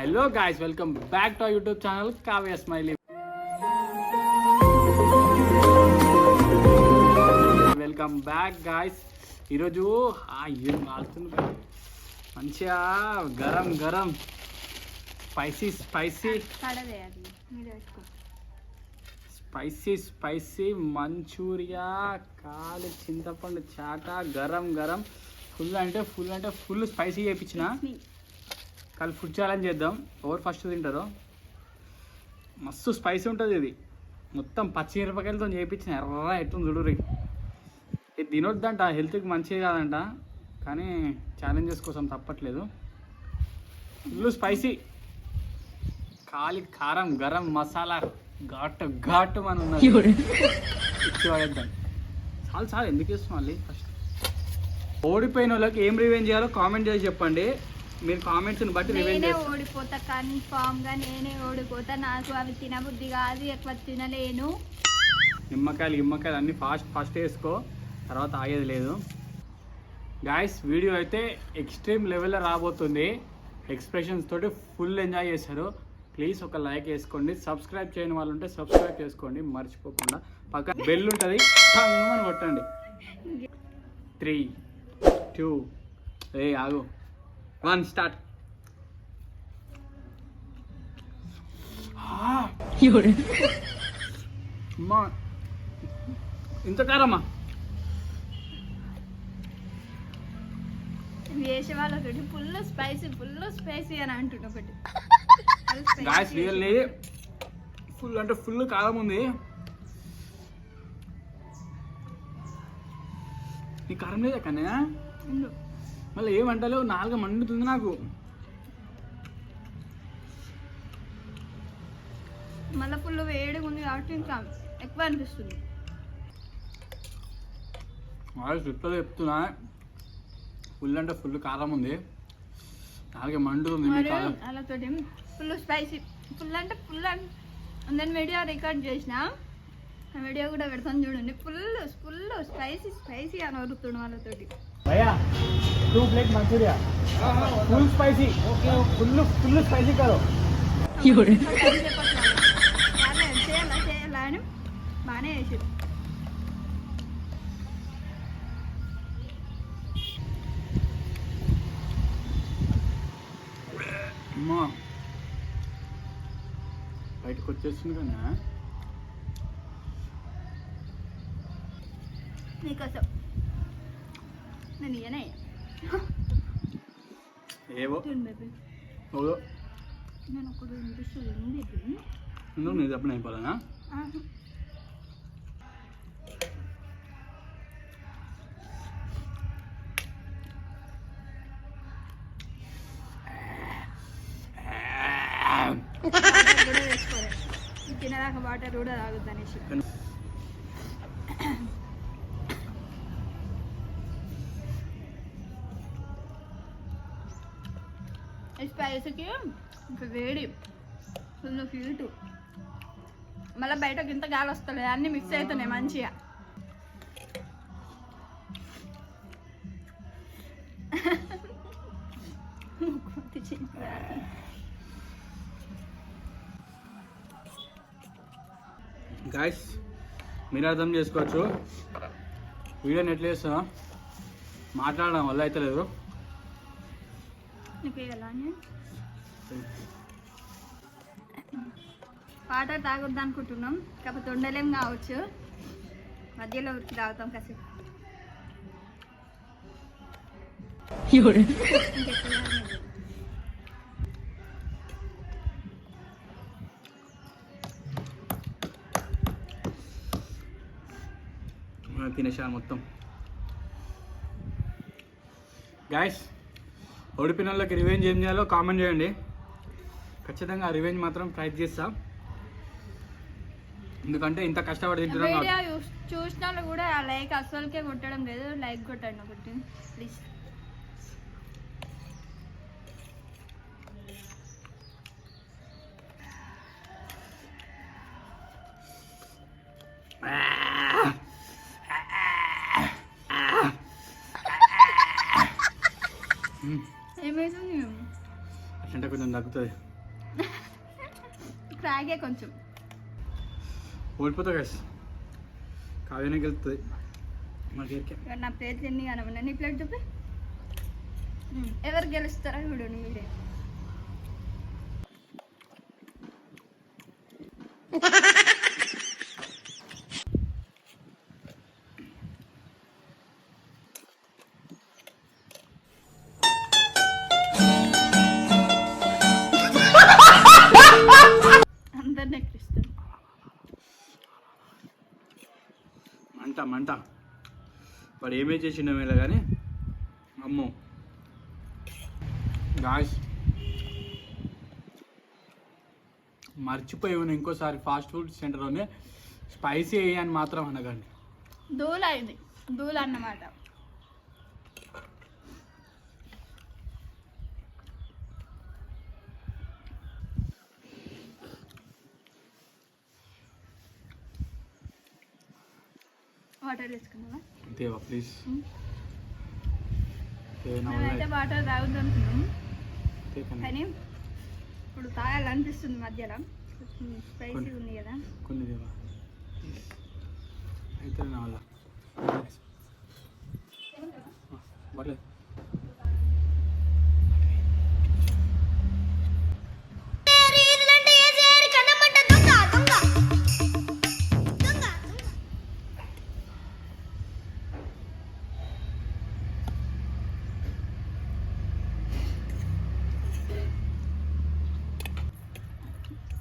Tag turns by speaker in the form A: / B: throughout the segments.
A: Hello guys welcome back to YouTube channel Kavya smiley welcome back guys ఈరోజు ఏం కాలుతుంది. మంచిగా గరం garam. Spicy spicy spicy spicy manchuria కాలు చింతపండు చాట గరం గరం. ఫుల్ అంటే ఫుల్ అంటే ఫుల్ స్పైసీ చేయించిన. కాలు ఫుడ్ ఛాలెంజ్ చేద్దాం. ఎవరు ఫస్ట్ తింటారో? మస్తు స్పైసీ ఉంటుంది ఇది. మొత్తం పచ్చి మిరపకాయలతో చేయించిన ఎర్ర ఎట్టుంది చూడుర్రి ఇది తినొద్దంట హెల్త్కి మంచిది కాదంట. కానీ ఛాలెంజెస్ కోసం తప్పట్లేదు. ఫుల్ స్పైసీ కాలి కారం గరం మసాలా ఘాటు ఘాటు మన ఉన్నది. ఇచ్చి పడేద్దాం చాలు చాలు ఎందుకు ఇస్తాం మళ్ళీ? ఫస్ట్ ఓడిపోయిన వాళ్ళకి ఏం రివెంజ్ చేయాలో కామెంట్ చేసి చెప్పండి. మీరు కామెంట్స్ని బట్టి రివెంజ్
B: నేనే ఓడిపోతా కన్ఫామ్గా నేనే ఓడిపోతా. నాకు అవి తినబుద్ధి కాదు ఎక్కువ తినలేను.
A: నిమ్మకాయలు నిమ్మకాయలు అన్నీ ఫాస్ట్ ఫస్ట్ వేసుకో తర్వాత ఆగేది లేదు. గాయస్ వీడియో అయితే ఎక్స్ట్రీమ్ లెవెల్లో రాబోతుంది. ఎక్స్ప్రెషన్స్ తోటి ఫుల్ ఎంజాయ్ చేశారు. ప్లీజ్ ఒక లైక్ వేసుకోండి. సబ్స్క్రైబ్ చేయని వాళ్ళు ఉంటే సబ్స్క్రైబ్ చేసుకోండి. మర్చిపోకుండా. పక్క బెల్ ఉంటుంది. అని కొట్టండి. త్రీ టూ ఏ ఆగు. వన్ స్టార్ట్ అమ్మా. ఇంత కారమ్మా
B: వేసే వాళ్ళతోటి ఫుల్ స్పైసీ ఫుల్ స్పైసీ అని అంటుండే ఒకటి.
A: గాయస్ రియల్లీ ఫుల్ అంటే ఫుల్ కారం ఉంది. నీ కారం లేదా కన్నా. మళ్ళీ ఏమంటలేవు నాలుగు మండుతుంది నాకు.
B: మళ్ళీ ఫుల్ వేడిగా ఉంది కాబట్టి ఇంకా ఎక్కువ అనిపిస్తుంది.
A: వాళ్ళు ట్రిప్లో చెప్తున్నా. ఫుల్ అంటే ఫుల్ కారం ఉంది. నాలుగే మండుతుంది మీ
B: మరి
A: కారం.
B: అలాతోటి. Full spicy. ఫుల్ అంటే ఫుల్ నేను వీడియో రికార్డ్ చేసిన. ఆ వీడియో కూడా పెడతాను చూడండి. ఫుల్ ఫుల్ స్పైసీ స్పైసీ అని వరుతుండు వాళ్ళతోటి.
A: భయ్యా two plate manchuria full spicy full full spicy కాదు
B: బాగానే చేసారు
A: అమ్మా బయటకు వచ్చేస్తుంది కదా
B: నీకోసం నేను ఇయనే
A: ఏవో? ఓదో
B: నేను ఒకటి వినిపిస్తుంది ఇది.
A: నువ్వు నీ తప్పని అయిపోలేనా
B: తినదాకా వాటర్ కూడా వేసుకోలేదు అనేసి. స్పైసీకి వేడి. ఫుల్ హీటు మళ్ళీ బయటకు ఇంత గాలి వస్తలేదు అన్నీ మిక్స్ అవుతున్నాయి మంచిగా.
A: గాయస్ మీరు అర్థం చేసుకోవచ్చు. వీడియోని ఎట్లా చేస్తున్నా? మాట్లాడడం వల్ల అయితే లేదు
B: ఎలా అని వాటర్ తాగొద్దు అనుకుంటున్నాం కాకపోతే ఉండలేం కావచ్చు. మధ్యలో ఉరికి తాగుతాం కాసేపు.
A: తినేసాను మొత్తం. గాయస్ వాళ్ళకి రివెంజ్ ఏం చేయాలో కామెంట్ చేయండి. ఖచ్చితంగా ఆ రివెంజ్ మాత్రం ట్రై చేస్తా. ఎందుకంటే ఇంత కష్టపడి తింటున్నాం
B: చూసిన కూడా లైక్ అస్సలకే కొట్టడం లేదు లైక్ కొట్టండి ఒకటి ప్లీజ్ ఏమైతుంది
A: అట్లంటే కొంచెం. తగ్గుతుంది
B: క్రాగే కొంచెం
A: ఓడిపోతా గైస్ కావ్యనే
B: ఇక నా ప్లేట్లు ఎన్ని కనమన్నా నీ ప్లేట్ చూపి ఎవరు గెలుస్తారో చూడండి మీరే
A: మంట వాడు ఏమే చేసిండో మేళ కానీ అమ్మో. గాయస్ మర్చిపోయి ఉన్న ఇంకోసారి ఫాస్ట్ ఫుడ్ సెంటర్లోనే. స్పైసీ అని మాత్రం అనగండి
B: దూల ఇది. దూల అన్నమాట. వాటర్ తీసుకున్నావా
A: దేవా ప్లీజ్
B: మేమైతే వాటర్ తాగుద్దాం అనుకున్నాం. కానీ ఇప్పుడు తాగాలనిపిస్తుంది మధ్యలో. స్పైసీ. ఉంది కదా.
A: కొన్ని దేవా. అయితే నా వల్ల.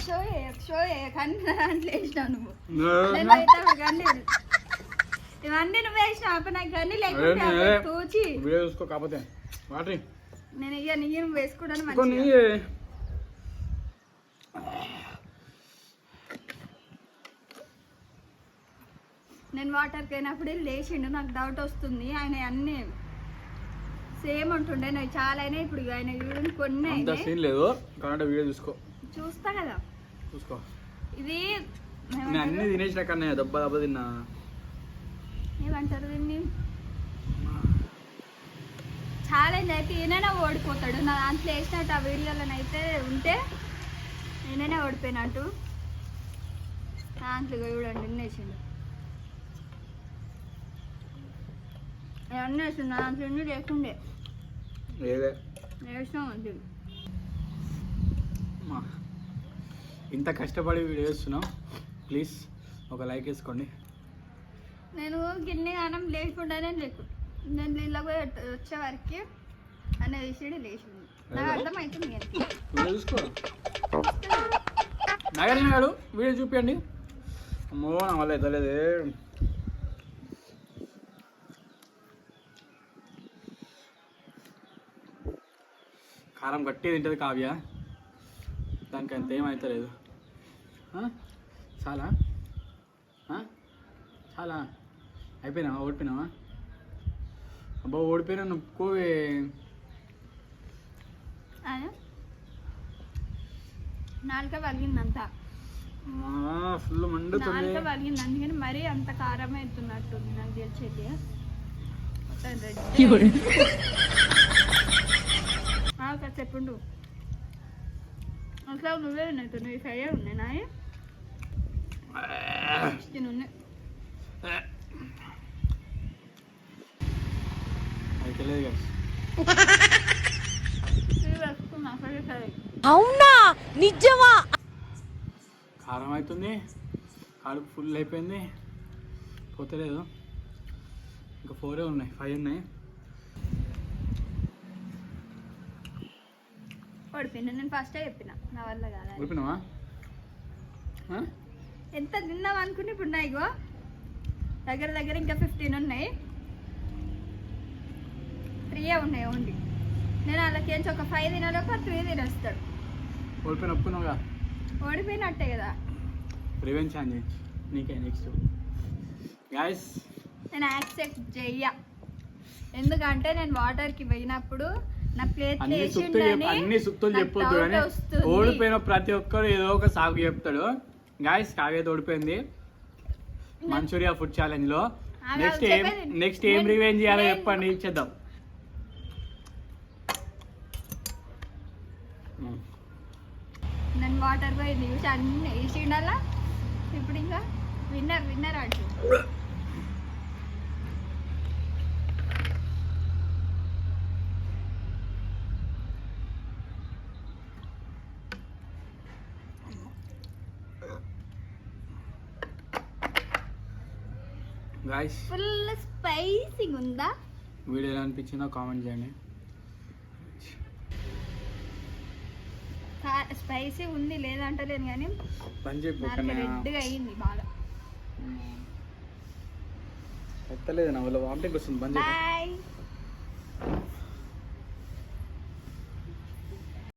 A: పర్లేదు
B: షో షో కానీ దాంట్లో వేసినావు నువ్వు.
A: No.
B: నేను ఒక గండి ఇవన్నీ నువ్వు వేసినావు అప్పుడు నాకు. తూచి.
A: వీడియో చూసుకో కాకపోతే. వాటరి
B: నేను ఇక నీ మంచిగా. నేను వాటర్కి అయినప్పుడు లేచిండు నాకు డౌట్ వస్తుంది. ఆయన అన్ని సేమ్ ఉంటుండే నాకు చాలా అయినాయి ఇప్పుడు ఆయన చూడండి కొన్ని
A: సీన్ లేదు. వీడియో చూసుకో.
B: చూస్తా కదా.
A: చూసుకో.
B: ఇది
A: నేను అన్ని? తినేసిన దెబ్బ దెబ్బ తిన్నా.
B: ఏమంటారు దీన్ని? ఛాలెంజ్ అయితే ఈయననే ఓడిపోతాడు. నా దాంట్లో వేసినట్టు ఆ వీడియోలోనైతే ఉంటే నేననే ఓడిపోయినట్టు. నా దాంట్లో చూడండి ఎన్ని వేసిండు. అన్నీ వేసిండు. నా దాంట్లో ఎన్ని లేకుండే. వేసినా ఉంటుంది
A: మా. ఇంత కష్టపడి వీడియో చేస్తున్నాం ప్లీజ్ ఒక లైక్ వేసుకోండి.
B: నేను గిన్నె గానం లేకుండానే లేకు నేను నీళ్ళ పోయి వచ్చే వరకు అన్న వేసాడు లేచిండు. నాకు అర్థమవుతుంది.
A: వీడియో చూసుకో. నాగార్జున గారు వీడియో చూపించండి అమ్మో నా వల్ల ఎదలేదే కారం గట్టి తింటుంది కావ్య. దానికి అంత ఏమవుతలేదు ఆ? చాలా? ఆ? చాలా? అయిపోయినావా? ఓడిపోయినావా? అబ్బా ఓడిపోయినా నువ్వు
B: నాలుక పలిగిందంతా
A: ఫుల్ మండుతుంది.
B: నాలుక పలిగింది అందుకని మరీ అంత కారం అవుతున్నట్టుంది నాకు తెలిసేది మొత్తం రెడ్. చెప్పుండు. అట్లా నువ్వే ఉన్నాయి నువ్వు ఫ్రై ఉన్నాయి?
C: అవునా? నిజమా?
A: కారం అవుతుంది కడుపు ఫుల్ అయిపోయింది. పోతలేదు ఇంకా ఫోరే ఉన్నాయి. ఫైవ్ ఉన్నాయి.
B: ఓడిపోయినా నేను ఫస్టే చెప్పిన. నా వల్ల కాదు? ఎంత తిన్నాం అనుకుని ఇప్పుడు నా ఇగో? దగ్గర దగ్గర ఇంకా ఫిఫ్టీన్ ఉన్నాయి. త్రీయే ఉన్నాయి ఓన్లీ. నేను వాళ్ళకి ఒక ఫైవ్ తినాలి ఒక త్రీ తినేస్తాడు.
A: ఓడిపోయిన ఒప్పుకున్నావుగా?
B: ఓడిపోయినట్టే కదా.
A: రివెంజ్ నీకే నెక్స్ట్ గాయస్
B: నేను యాక్సెప్ట్ చెయ్య ఎందుకంటే నేను వాటర్కి పోయినప్పుడు నా ప్లేట్
A: అన్ని సుత్తులు చెప్పొద్దు కానీ ఓడిపోయిన ప్రతి ఒక్కరు ఏదో ఒక సాగు చెప్తాడు. గాయస్ కావ్యత ఓడిపోయింది మంచూరియా ఫుడ్
B: ఛాలెంజ్లో.
A: నెక్స్ట్ ఏం నెక్స్ట్ ఏం రివెంజ్ చేయాలో చెప్పండి ఇచ్చేద్దాం
B: నేను వాటర్ పోయింది చూసి అన్నీ వేసి ఉండాలా ఇప్పుడు ఇంకా విన్నర్ విన్నర్ అంటు
A: గాయస్
B: ఫుల్ స్పైసింగ్ ఉందా?
A: వీడియో ఎలా అనిపించిందో కామెంట్ చేయండి.
B: స్పైసీ ఉంది లేదంటలేను కానీ నాకు రెడ్గా అయ్యింది బాగా.
A: ఎత్తలేదు నా వల్ల వామిటింగ్ వస్తుంది బంద్
B: బాయ్